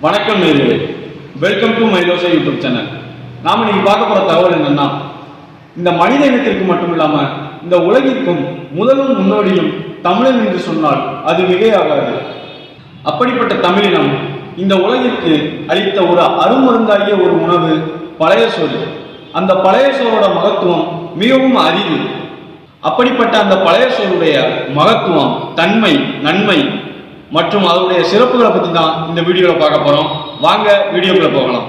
வணக்கம் நேர்களே. Welcome to மைலோசா யூடியூப் சேனல் நாம இன்னைக்கு பார்க்க போற தகவல் என்னன்னா இந்த மனித இனத்திற்கு மட்டும் இல்லாம இந்த உலகிற்கும் முதலும் முன்னோடியும் தமிழன் என்று சொன்னால் அது மிகையாகாது. அப்படிப்பட்ட தமிழினம் இந்த உலகிற்கு அளித்த ஒரு அருமருந்தாகிய ஒரு உணவு பழைய சோறு. அந்த பழைய சோரோட மகத்துவம் மிகவும் அரிது. அப்படிப்பட்ட அந்த பழைய சோருடைய மகத்துவம் தன்மை நன்மை மற்றும் அதனுடைய சிறப்புகளை பற்றி தான் இந்த வீடியோவில் பார்க்க போகிறோம் வாங்க வீடியோக்குள்ளே போகலாம்.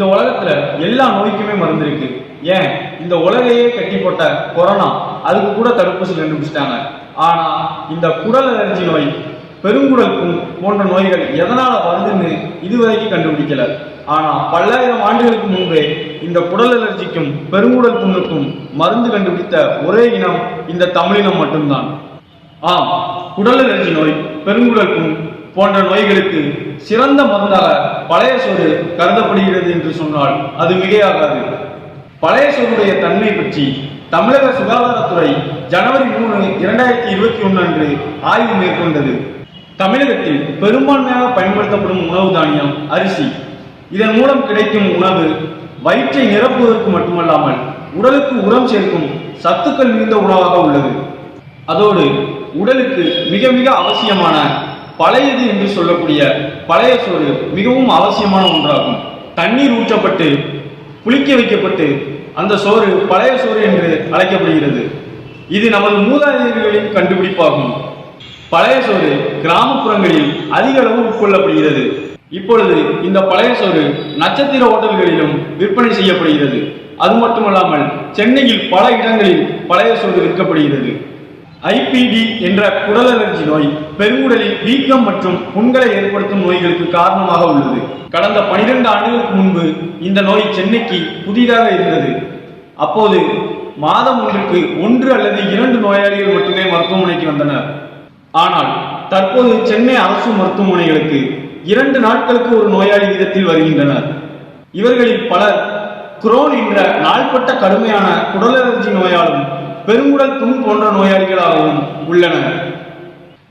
இந்த உலகத்துல எல்லா நோய்க்குமே மருந்து இருக்கு. ஏன்? இந்த உலகையே கட்டி போட்ட கொரோனா அதுக்கு கூட தடுப்பூசி கண்டுபிடிச்சிட்டாங்க. ஆனா இந்த குடல் அலர்ஜி நோய் பெருங்குடல் போன்ற நோய்கள் எதனால வருதுன்னு இதுவரைக்கும் கண்டுபிடிக்கல. ஆனா பல்லாயிரம் ஆண்டுகளுக்கு முன்பே இந்த குடல் அலர்ஜிக்கும் பெருங்குடல் புண்ணுக்கும் மருந்து கண்டுபிடித்த ஒரே இனம் இந்த தமிழினம் மட்டும்தான். ஆம் குடல் அலர்ஜி நோய் பெருங்குடல் புண் போன்ற நோய்களுக்கு சிறந்த மருந்தாக பழைய சோறு கருதப்படுகிறது என்று சொன்னால் அது மிகையாகாது. பழைய சோறுடைய தன்மை பற்றி தமிழக சுகாதாரத்துறை ஜனவரி மூணு இரண்டாயிரத்தி இருபத்தி ஒன்று அன்று ஆய்வு மேற்கொண்டது. தமிழகத்தில் பெரும்பான்மையாக பயன்படுத்தப்படும் உணவு தானியம் அரிசி. இதன் மூலம் கிடைக்கும் உணவு வயிற்றை நிரப்புவதற்கு மட்டுமல்லாமல் உடலுக்கு உரம் சேர்க்கும் சத்துக்கள் மிகுந்த உணவாக உள்ளது. அதோடு உடலுக்கு மிக மிக அவசியமான பழையது என்று சொல்லக்கூடிய பழைய சோறு மிகவும் அவசியமான ஒன்றாகும். தண்ணீர் ஊற்றப்பட்டு புளிக்க வைக்கப்பட்டு அந்த சோறு பழைய சோறு என்று அழைக்கப்படுகிறது. இது நமது மூதாதையர்களின் கண்டுபிடிப்பாகும். பழைய சோறு கிராமப்புறங்களில் அதிக அளவு உட்கொள்ளப்படுகிறது. இப்பொழுது இந்த பழைய சோறு நட்சத்திர ஹோட்டல்களிலும் விற்பனை செய்யப்படுகிறது. அது மட்டுமல்லாமல் சென்னையில் பல இடங்களில் பழைய சோறு விற்கப்படுகிறது. ஐபிடி என்ற குடல் அலர்ஜி நோய் பெருங்குடலில் வீக்கம் மற்றும் புண்களை ஏற்படுத்தும் நோய்களுக்கு காரணமாக உள்ளது. கடந்த 12 ஆண்டுகளுக்கு முன்பு இந்த நோய் சென்னைக்கு புதிதாக இருந்தது. அப்போது மாதம் ஒன்றுக்கு ஒன்று அல்லது இரண்டு நோயாளிகள் மட்டுமே மருத்துவமனைக்கு வந்தனர். ஆனால் தற்போது சென்னை அரசு மருத்துவமனைகளுக்கு இரண்டு நாட்களுக்கு ஒரு நோயாளி விதத்தில் வருகின்றனர். இவர்களில் பலர் குரோன் என்ற நாள்பட்ட கடுமையான குடல் அலர்ஜி நோயாலும் பெருங்குடல் புண் போன்ற நோயாளிகளாகவும் உள்ளனர்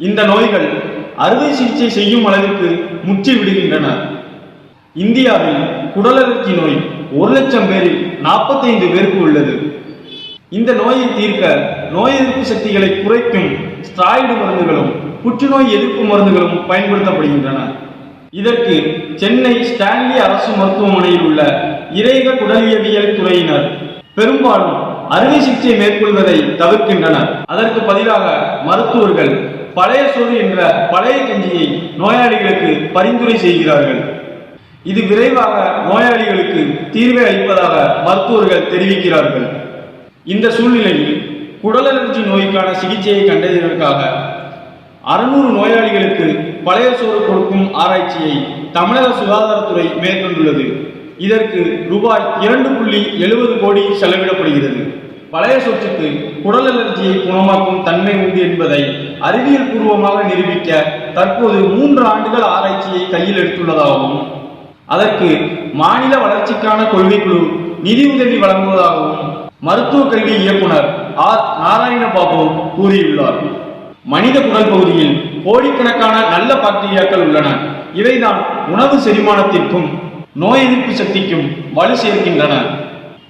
இந்த நோய்கள் அறுவை சிகிச்சை செய்யும் அளவிற்கு முற்றி விடுகின்றன. இந்தியாவில் குடல் நோய் ஒரு லட்சம் பேரில் நாற்பத்தைந்து பேருக்கு உள்ளது. இந்த நோயை தீர்க்க நோய் எதிர்ப்பு சக்திகளை குறைக்கும் ஸ்ட்ராய்டு மருந்துகளும் புற்றுநோய் எதிர்ப்பு மருந்துகளும் பயன்படுத்தப்படுகின்றன. இதற்கு சென்னை ஸ்டான்லி அரசு மருத்துவமனையில் உள்ள இறைக குடலியவியல் துறையினர் பெரும்பாலும் அறுவை சிகிச்சை மேற்கொள்வதை தவிர்க்கின்றனர். அதற்கு பதிலாக மருத்துவர்கள் பழைய சோறு என்ற பழைய கஞ்சியை நோயாளிகளுக்கு பரிந்துரை செய்கிறார்கள். இது விரைவாக நோயாளிகளுக்கு தீர்வை அளிப்பதாக மருத்துவர்கள் தெரிவிக்கிறார்கள். இந்த சூழ்நிலையில் குடல் நோய்க்கான சிகிச்சையை கண்டறிவதற்காக அறுநூறு நோயாளிகளுக்கு பழைய சோறு கொடுக்கும் ஆராய்ச்சியை தமிழக சுகாதாரத்துறை மேற்கொண்டுள்ளது. இதற்கு ரூபாய் இரண்டு புள்ளி எழுபது கோடி செலவிடப்படுகிறது. பழைய சொத்துக்கு குடல் அலர்ஜியை குணமாக்கும் தன்மை உண்டு என்பதை அறிவியல் பூர்வமாக நிரூபிக்க தற்போது மூன்று ஆண்டுகள் ஆராய்ச்சியை கையில் எடுத்துள்ளதாகவும் அதற்கு மாநில வளர்ச்சிக்கான கொள்கைக்குழு நிதியுதவி வழங்குவதாகவும் மருத்துவ கல்வி இயக்குனர் ஆர். நாராயணபாபு கூறியுள்ளார். மனித குடல் பகுதியில் கோடிக்கணக்கான நல்ல பாக்டீரியாக்கள் உள்ளன. இவைதான் உணவு செரிமானத்திற்கும் நோய் எதிர்ப்பு சக்திக்கும் வலு சேர்க்கின்றன.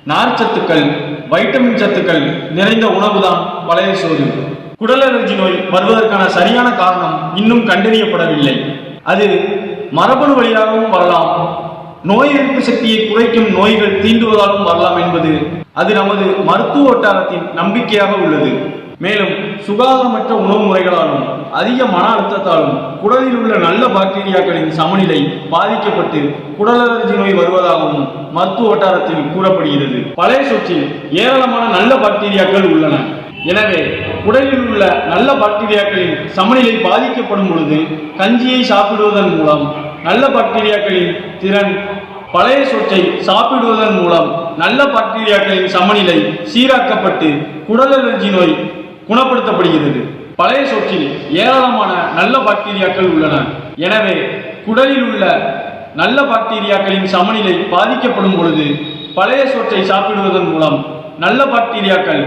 நார்ச்சத்துக்கள் வைட்டமின் சத்துக்கள் நிறைந்த உணவுதான் பழைய சோறு. குடல் அலர்ஜி நோய் வருவதற்கான சரியான காரணம் இன்னும் கண்டறியப்படவில்லை. அது மரபணு வழியாகவும் வரலாம். நோய் எதிர்ப்பு சக்தியை குறைக்கும் நோய்கள் தீண்டுவதாலும் வரலாம் என்பது அது நமது மருத்துவ வட்டாரத்தின் நம்பிக்கையாக உள்ளது. மேலும் சுகாதாரமற்ற உணவு முறைகளாலும் அதிக மன அழுத்தத்தாலும் குடலில் உள்ள நல்ல பாக்டீரியாக்களின் சமநிலை பாதிக்கப்பட்டு குடல் அலர்ஜி நோய் வருவதாகவும் மருத்துவ வட்டாரத்தில் கூறப்படுகிறது. பழைய சொற்றில் ஏராளமான நல்ல பாக்டீரியாக்கள் உள்ளன. எனவே குடலில் உள்ள நல்ல பாக்டீரியாக்களின் சமநிலை பாதிக்கப்படும் பொழுது கஞ்சியை சாப்பிடுவதன் மூலம் நல்ல பாக்டீரியாக்களின் திறன் பழைய சொற்றை சாப்பிடுவதன் மூலம் நல்ல பாக்டீரியாக்களின் சமநிலை சீராக்கப்பட்டு குடல் அலர்ஜி நோய் குணப்படுத்தப்படுகிறது. பழைய சொற்றில் ஏராளமான நல்ல பாக்டீரியாக்கள் உள்ளன. எனவே குடலில் உள்ள நல்ல பாக்டீரியாக்களின் சமநிலை பாதிக்கப்படும் பொழுது பழைய சொற்றை சாப்பிடுவதன் மூலம் நல்ல பாக்டீரியாக்கள்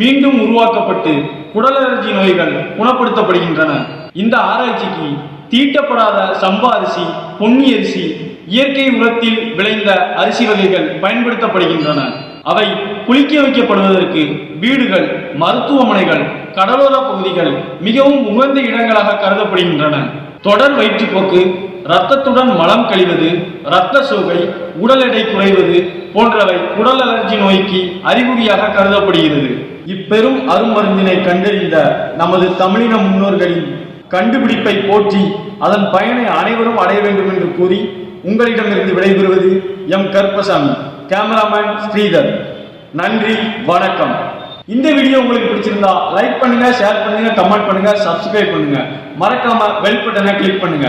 மீண்டும் உருவாக்கப்பட்டு குடல் அலர்ஜி நோய்கள் குணப்படுத்தப்படுகின்றன. இந்த ஆராய்ச்சிக்கு தீட்டப்படாத சம்பா அரிசி பொன்னி அரிசி இயற்கை உரத்தில் விளைந்த அரிசி வகைகள் பயன்படுத்தப்படுகின்றன. அவை குளிக்க வைக்கப்படுவதற்கு வீடுகள் மருத்துவமனைகள் கடலோர பகுதிகள் மிகவும் உகந்த இடங்களாக கருதப்படுகின்றன. தொடர் வயிற்றுப்போக்கு இரத்தத்துடன் மலம் கழிவது இரத்த சோகை உடல் எடை குறைவது போன்றவை குடல் அலர்ஜி நோய்க்கு அறிகுறியாக கருதப்படுகிறது. இப்பெரும் அருமருந்தினை கண்டறிந்த நமது தமிழின முன்னோர்களின் கண்டுபிடிப்பை போற்றி அதன் பயனை அனைவரும் அடைய வேண்டும் என்று கூறி உங்களிடமிருந்து விடைபெறுவது எம் கருப்பசாமி. கேமராமேன் ஸ்ரீதர். நன்றி வணக்கம். இந்த வீடியோ உங்களுக்கு பிடிச்சிருந்தா லைக் பண்ணுங்க ஷேர் பண்ணுங்க கமெண்ட் பண்ணுங்க சப்ஸ்கிரைப் பண்ணுங்க. மறக்காம பெல் பட்டனை கிளிக் பண்ணுங்க.